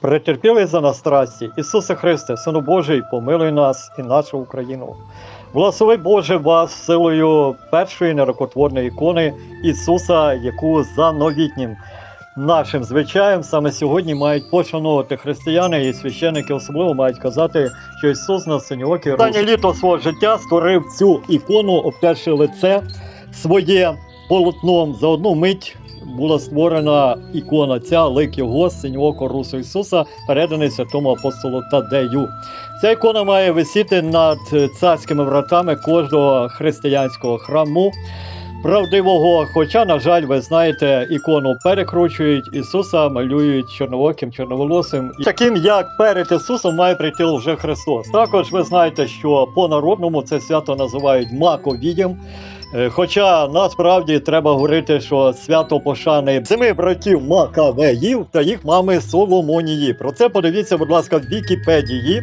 Претерпілий за нас страсті, Ісусе Христе, Сину Божий, помилуй нас і нашу Україну. Благослови Боже вас силою першої нерокотворної ікони Ісуса, яку за новітнім нашим звичаєм саме сьогодні мають пошановувати християни і священники особливо мають казати, що Ісус на синьоокі останнє літо свого життя створив цю ікону, обтерши лице своє полотном за одну мить. Була створена ікона ця лик його синього русу Ісуса, переданий святому апостолу Тадею. Ця ікона має висіти над царськими вратами кожного християнського храму. Правдивого, хоча, на жаль, ви знаєте, ікону перекручують, Ісуса малюють чорновоким, чорноволосим. Таким як перед Ісусом має прийти вже Христос. Також ви знаєте, що по народному це свято називають Маковієм. Е, Хоча насправді треба говорити, що свято пошани семи братів Макавеїв та їх мами Соломонії. Про це подивіться, будь ласка, в Вікіпедії.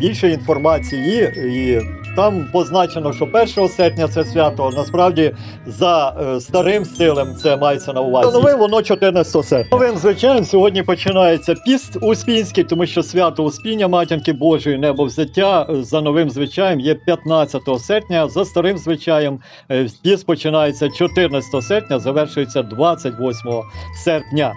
Більше інформації, і там позначено, що 1 серпня це свято. Насправді за е, старим стилем це мається на увазі. Новим воно 14 серпня. Новим звичайно сьогодні починається піст Успінський, тому що свято Успіння Матінки Божої небо взяття е, за новим звичаєм є 15 серпня. За старим звичаєм е, піст починається 14 серпня, завершується 28 серпня.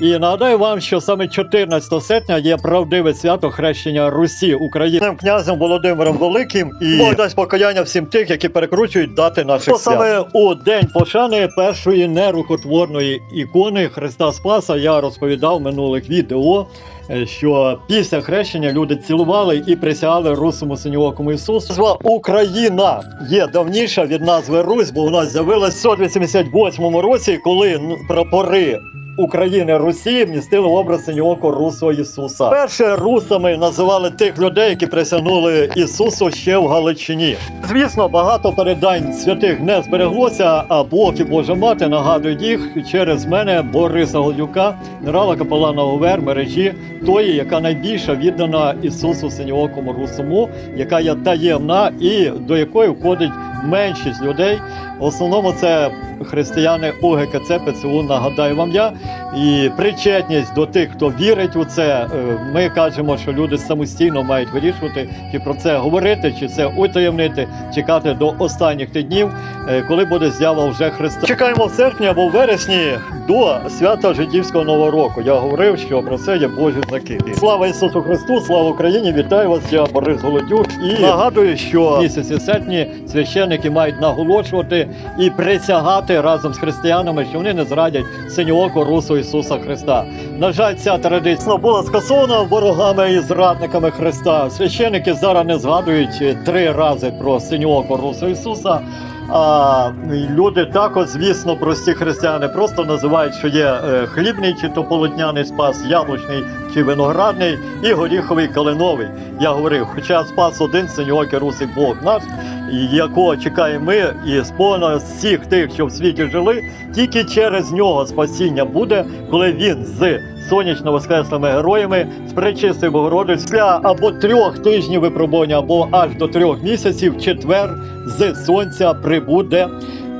І нагадаю вам, що саме 14 серпня є правдиве свято хрещення Русі України князем Володимиром Великим і дасть покаяння всім тих, які перекручують дати наших свят. Саме у день пошани першої нерукотворної ікони Христа Спаса я розповідав в минулих відео. е, Що після хрещення люди цілували і присягали русому синьоокому Ісусу. Назва Україна є давніша від назви Русь, бо вона з'явилась в 188 році, коли прапори України Русі вмістили образ синьоокого русого Ісуса. Перше русами називали тих людей, які присягнули Ісусу ще в Галичині. Звісно, багато передань святих не збереглося, а Бог і Божа мати нагадують їх через мене Бориса Голюка, генерала капелана ОВР мережі тої, яка найбільше віддана Ісусу синьоокому русому, яка є таємна і до якої входить меншість людей. В основному це християни УГКЦ ПЦУ, нагадаю вам я. І причетність до тих, хто вірить у це, е, ми кажемо, що люди самостійно мають вирішувати, чи про це говорити, чи це утаємнити, чекати до останніх днів, е, коли буде з'ява вже Христа. Чекаємо в серпні або в вересні до свята жидівського нового року. Я говорив, що про це є Божі знаки. Слава Ісусу Христу, слава Україні! Вітаю вас! Я Борис Голодюк і нагадую, що місяці серпні священники мають наголошувати і присягати разом з християнами, що вони не зрадять синьооко русу Ісуса Христа. На жаль, ця традиція була скасована ворогами і зрадниками Христа. Священники зараз не згадують е, три рази про синьооко русу Ісуса. А люди також, звісно, прості християни просто називають, що є е, хлібний чи то полотняний спас, яблучний чи виноградний, і горіховий калиновий. Я говорив, хоча спас один синьоокий русий Бог наш, якого чекаємо ми, і сповнено всіх тих, що в світі жили, тільки через нього спасіння буде, коли він з сонячно воскреслими героями з пречистою Богородицею після або трьох тижнів випробування, або аж до трьох місяців, четвер з сонця прибуде.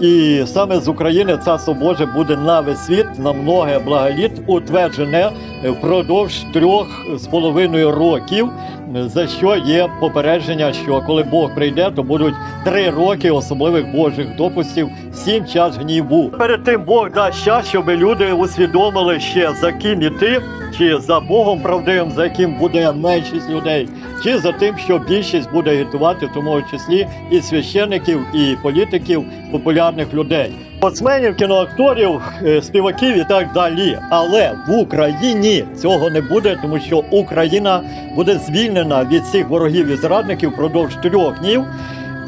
І саме з України царство Боже буде на весь світ на многе благоліт утверджене впродовж трьох з половиною років. За що є попередження, що коли Бог прийде, то будуть три роки особливих Божих допустів, сім час гніву. Перед тим Бог дасть час, щоб люди усвідомили ще за ким іти, чи за Богом правдивим, за яким буде меншість людей, чи за тим, що більшість буде агітувати, тому числі і священиків, і політиків, популярних людей. Спортсменів, кіноакторів, е, співаків і так далі. Але в Україні цього не буде, тому що Україна буде звільнена від всіх ворогів і зрадників впродовж трьох днів.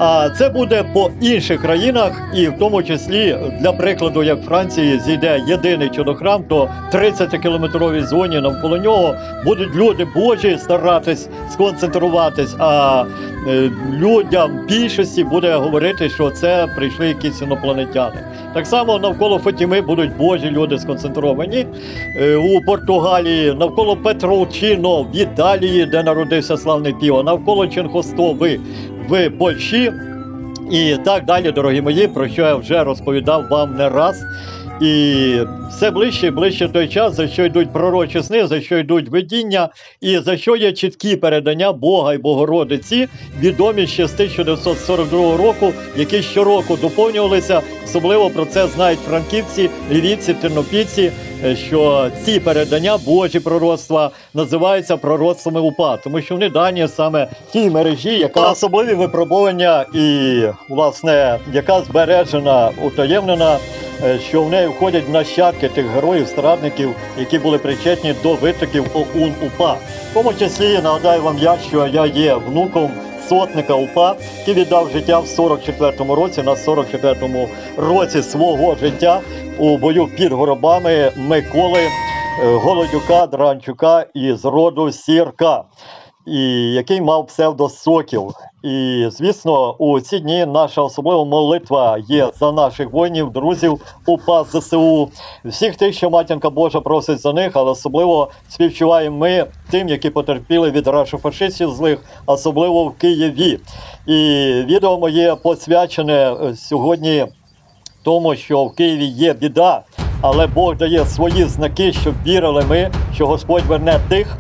А це буде по інших країнах, і в тому числі для прикладу, як Франції зійде єдиний чудохрам, то 30-кілометровій зоні навколо нього будуть люди Божі старатись сконцентруватись. А е, людям більшості буде говорити, що це прийшли якісь інопланетяни. Так само навколо Фатіми будуть Божі люди сконцентровані Е, у Португалії, навколо Петровчино, в Італії, де народився славний Піо, навколо Ченхостови в Польщі і так далі, дорогі мої, про що я вже розповідав вам не раз. І все ближче і ближче той час, за що йдуть пророчі сни, за що йдуть видіння, і за що є чіткі передання Бога і Богородиці, відомі ще з 1942 року, які щороку доповнювалися. Особливо про це знають франківці, львівці, тернопільці, е, що ці передання Божі пророцтва називаються пророцтвами УПА, тому що вони дані саме тій мережі, яка особливі випробування і власне яка збережена, утаємнена. Е, Що в неї входять нащадки тих героїв, страдників, які були причетні до витоків ОУН УПА. В тому числі нагадаю вам я, що я є внуком сотника УПА, який віддав життя в 44-му році, на 44-му році свого життя у бою під горобами Миколи е, Голодюка, Дранчука із роду Сірка, і який мав псевдо Сокіл. І звісно, у ці дні наша особлива молитва є за наших воїнів, друзів УПА ЗСУ, всіх тих, що матінка Божа просить за них, але особливо співчуваємо ми тим, які потерпіли від рашофашистів злих, особливо в Києві. І відео моє посвячене е, сьогодні тому, що в Києві є біда, але Бог дає свої знаки, щоб вірили ми, що Господь верне тих.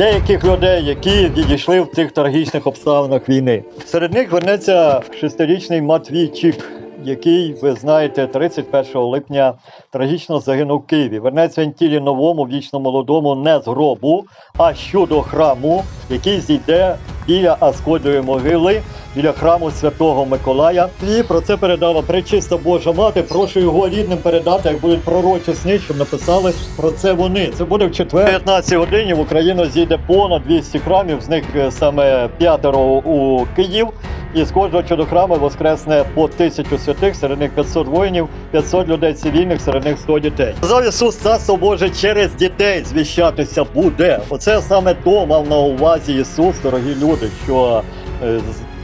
Деяких людей, які відійшли в цих трагічних обставинах війни. Серед них вернеться шестирічний Матвійчик, який, ви знаєте, 31 липня трагічно загинув в Києві. Вернеться він тілі новому, вічно молодому, не з гробу, а щодо храму, який зійде біля Аскольдової могили, біля храму Святого Миколая. І про це передала пречиста Божа мати. Прошу його рідним передати, як будуть пророчі сни, щоб написали про це вони. Це буде в четвер. 15 годині в Україну зійде понад 200 храмів, з них е, саме п'ятеро у Київ. І з кожного чудохрама воскресне по тисячу святих, серед них 500 воїнів, 500 людей цивільних, серед них 100 дітей. Сказав Ісус, царство Боже через дітей звіщатися буде. Оце саме то мав на увазі Ісус, дорогі люди, що е,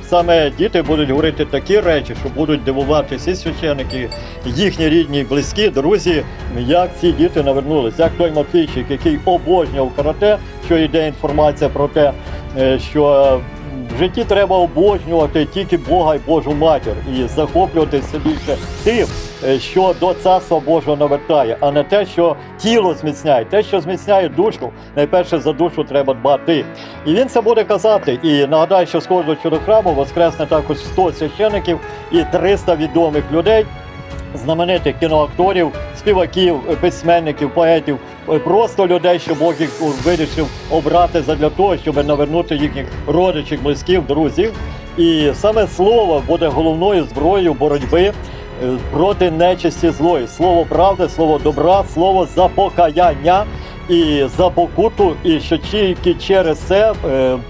саме діти будуть говорити такі речі, що будуть дивуватися і священики, їхні рідні, близькі, друзі, як ці діти навернулися. як той Матвійчик, який обожнював карате, що йде інформація про те, е, що в житті треба обожнювати тільки Бога і Божу матір і захоплюватися більше тим, е, що до царства Божого навертає, а не те, що тіло зміцняє, те, що зміцняє душу. Найперше за душу треба дбати. І він це буде казати. І нагадаю, що з кожного чудохраму воскресне також 100 священиків і 300 відомих людей. Знаменитих кіноакторів, співаків, е, письменників, поетів, е, просто людей, що Бог їх вирішив обрати задля того, щоб навернути їхніх родичів, близьких, друзів. І саме слово буде головною зброєю боротьби е, проти нечисті злої. Слово правди, слово добра, слово запокаяння і за покуту, і що тільки через це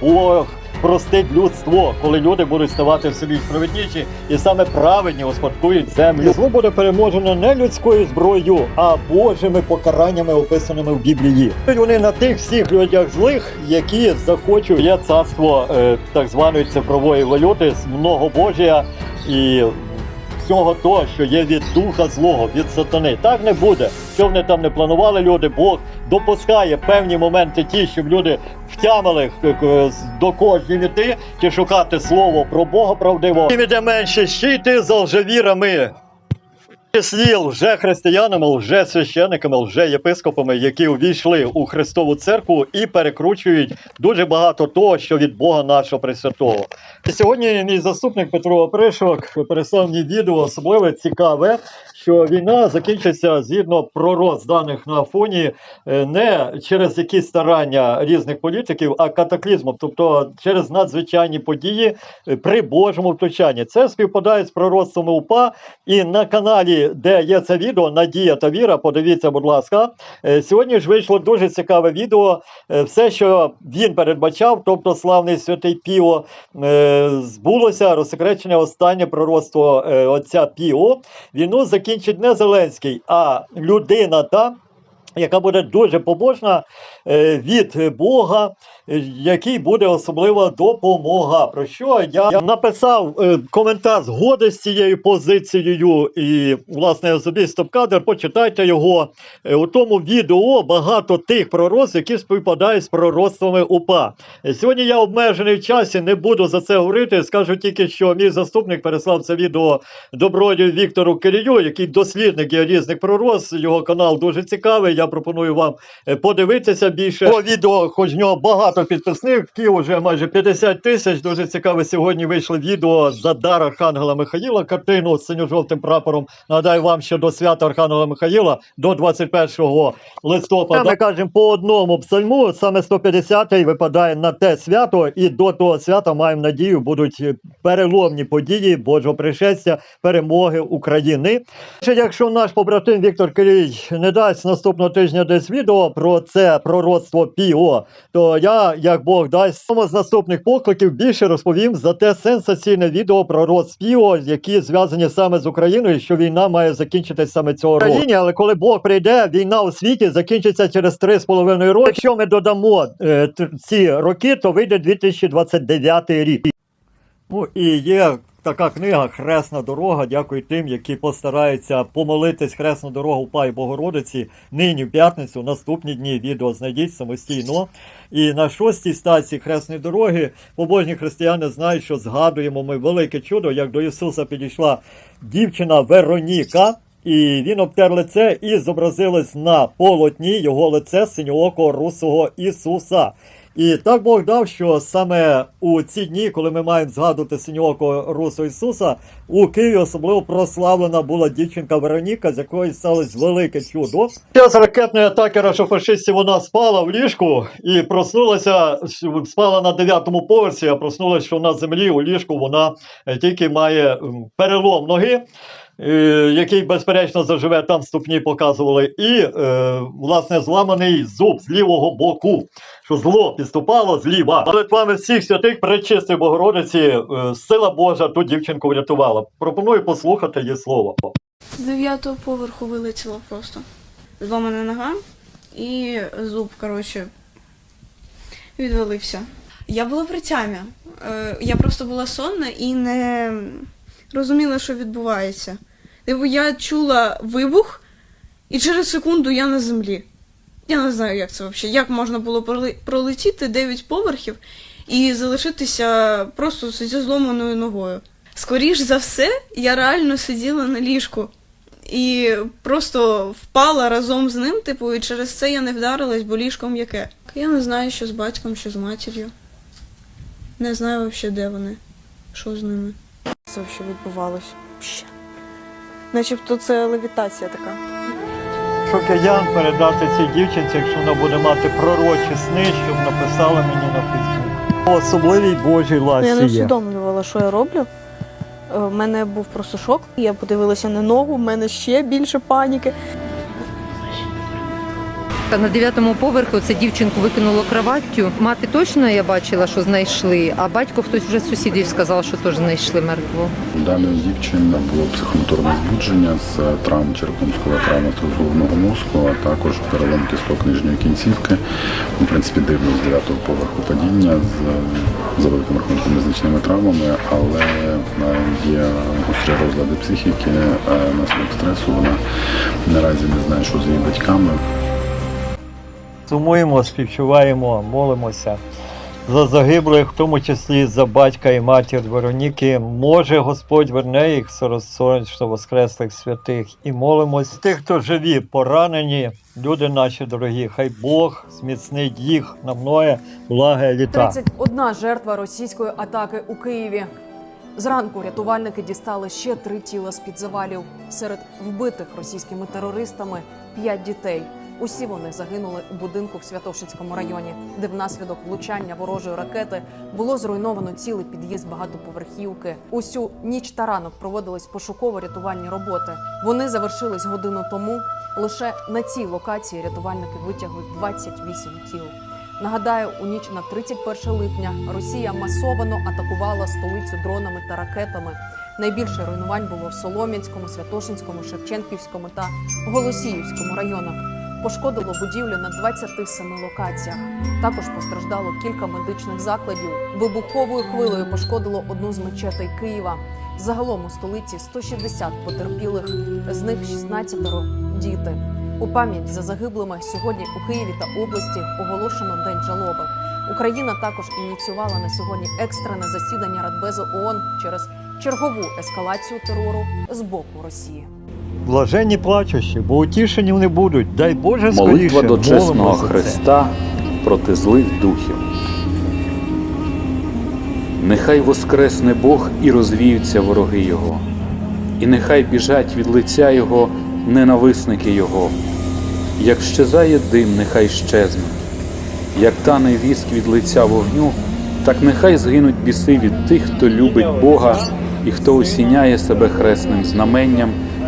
Бог простить людство, коли люди будуть ставати все більш справедніші і саме праведні успадкують землю. Зло буде переможено не людською зброєю, а Божими покараннями, описаними в Біблії. Вони на тих всіх людях злих, які захочуть є царство е, так званої цифрової валюти з многобожія і всього того, що є від духа злого, від сатани. Так не буде. Що вони там не планували люди, Бог допускає певні моменти ті, щоб люди втямили е, е, до кожній іти, чи шукати слово про Бога правдивого. Чим іде менше щити за лжевірами. Числі лже християнами, лже священниками, лже єпископами, які увійшли у Христову церкву і перекручують дуже багато того, що від Бога нашого Пресвятого. І сьогодні мій заступник Петро Опришок переслав мені відео особливе цікаве, що війна закінчиться згідно пророцтв даних на фоні е, не через якісь старання різних політиків, а катаклізмом, тобто через надзвичайні події е, при Божому втручанні. Це співпадає з пророцтвами УПА. І на каналі, де є це відео, Надія та Віра, подивіться, будь ласка. Е, Сьогодні ж вийшло дуже цікаве відео. Все, що він передбачав, тобто славний святий Піо, збулося розсекречення останнє пророцтво отця Піо. Війну закінчить не Зеленський, а людина та. Яка буде дуже побожна, від Бога, е, який буде особлива допомога. Про що я написав е, коментар згоди з цією позицією, і власне особистий стоп-кадр, почитайте його. Е, У тому відео багато тих пророцтв, які співпадають з пророцтвами УПА. Е, Сьогодні я обмежений в часі, не буду за це говорити. Скажу тільки, що мій заступник переслав це відео добродію Віктору Кирію, який дослідник є різних пророцтв. Його канал дуже цікавий. Я пропоную вам е, подивитися більше. По відео, хоч в нього багато підписників, вже майже 50 тисяч. Дуже цікаве. Сьогодні вийшло відео за дар Архангела Михаїла, картину з синьо-жовтим прапором. Нагадаю вам, що до свята Архангела Михаїла до 21 листопада. Ми кажемо по одному псальму, саме 150-й випадає на те свято, і до того свята маємо надію, будуть переломні події Божого пришестя, перемоги України. Якщо наш побратим Віктор Кирій не дасть наступного тижня десь відео про це пророцтво Піо, то я, як Бог дасть, з наступних покликів більше розповім за те сенсаційне відео про рост Піо, які зв'язані саме з Україною, що війна має закінчитись саме цього року. Україні, але коли Бог прийде, війна у світі закінчиться через 3,5 роки. Якщо ми додамо е, ці роки, то вийде 2029 рік. Ну і є така книга Хресна дорога. Дякую тим, які постараються помолитись Хресну дорогу Пай Богородиці нині в п'ятницю, наступні дні відео знайдіть самостійно. І на шостій стації Хресної дороги побожні християни знають, що згадуємо ми велике чудо, як до Ісуса підійшла дівчина Вероніка. І він обтер лице і зобразилось на полотні його лице синьоокого русого Ісуса. І так Бог дав, що саме у ці дні, коли ми маємо згадувати синьоокого русу Ісуса, у Києві особливо прославлена була дівчинка Вероніка, з якої сталося велике чудо. Час ракетної атаки рашофашистів вона спала в ліжку і проснулася, спала на дев'ятому поверсі, а проснулася, що на землі у ліжку вона е, тільки має перелом ноги. Е, Який безперечно заживе, там ступні показували, і е, власне зламаний зуб з лівого боку що зло підступало зліва. Але вами всіх святих пречистої Богородиці, е, сила Божа ту дівчинку врятувала. Пропоную послухати її слово. Дев'ятого поверху вилетіла просто. Зламана нога і зуб, коротше, відвалився. Я була при тямі. Е, Я просто була сонна і не розуміла, що відбувається. Типу, я чула вибух, і через секунду я на землі. Я не знаю, як це взагалі. Як можна було пролетіти 9 поверхів і залишитися просто зі зломаною ногою. Скоріш за все, я реально сиділа на ліжку і просто впала разом з ним, типу, і через це я не вдарилась, бо ліжко м'яке. Я не знаю, що з батьком, що з матір'ю. Не знаю взагалі, де вони, що з ними. Це взагалі відбувалось. Начебто це левітація така. Що киян передати цій дівчинці, якщо вона буде мати пророчі сни, щоб написала мені на Фейсбук. Особливій Божій Ну, Я не є. усвідомлювала, що я роблю. У мене був просто шок. Я подивилася на ногу, в мене ще більше паніки. Та на дев'ятому поверху це дівчинку викинуло кроваттю. Мати точно я бачила, що знайшли, а батько хтось вже з сусідів сказав, що теж знайшли мертву. Далі у дівчини було психомоторне збудження з травм черепно-мозкової травми мозку, а також перелом кісток нижньої кінцівки. В принципі, дивно з 9-го поверху падіння з за великим рахунком незначними травмами, але е, є гострі розлади психіки, е, наслідок стресу. Вона наразі не знає, що з її батьками. Сумуємо, співчуваємо, молимося за загиблих, в тому числі за батька і матір Вероніки. Може Господь верне їх сонячно воскреслих святих і молимось. Тих, хто живі, поранені, люди наші дорогі, хай Бог зміцнить їх на многе благе літа. 31 жертва російської атаки у Києві. Зранку рятувальники дістали ще три тіла з-під завалів. Серед вбитих російськими терористами п'ять дітей. Усі вони загинули у будинку в Святошинському районі, де внаслідок влучання ворожої ракети було зруйновано цілий під'їзд багатоповерхівки. Усю ніч та ранок проводились пошуково-рятувальні роботи. Вони завершились годину тому. Лише на цій локації рятувальники витягли 28 тіл. Нагадаю, у ніч на 31 липня Росія масовано атакувала столицю дронами та ракетами. Найбільше руйнувань було в Солом'янському, Святошинському, Шевченківському та Голосіївському районах. Пошкодило будівлі на 27 локаціях. Також постраждало кілька медичних закладів. Вибуховою хвилею пошкодило одну з мечетей Києва. Загалом у столиці 160 потерпілих, з них 16 діти. У пам'ять за загиблими сьогодні у Києві та області оголошено День жалоби. Україна також ініціювала на сьогодні екстрене засідання Радбезу ООН через чергову ескалацію терору з боку Росії. Блаженні плачущі, бо утішені вони будуть. Дай Боже скоріше. Молитва до чесного. Христа проти злих духів. Нехай воскресне Бог і розвіються вороги Його, і нехай біжать від лиця Його ненависники Його. Як щезає дим, нехай щезнуть, як тане віск від лиця вогню, так нехай згинуть біси від тих, хто любить Бога і хто осіняє себе хресним знаменням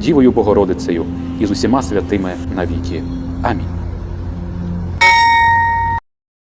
Дівою Богородицею і з усіма святими навіки. Амінь.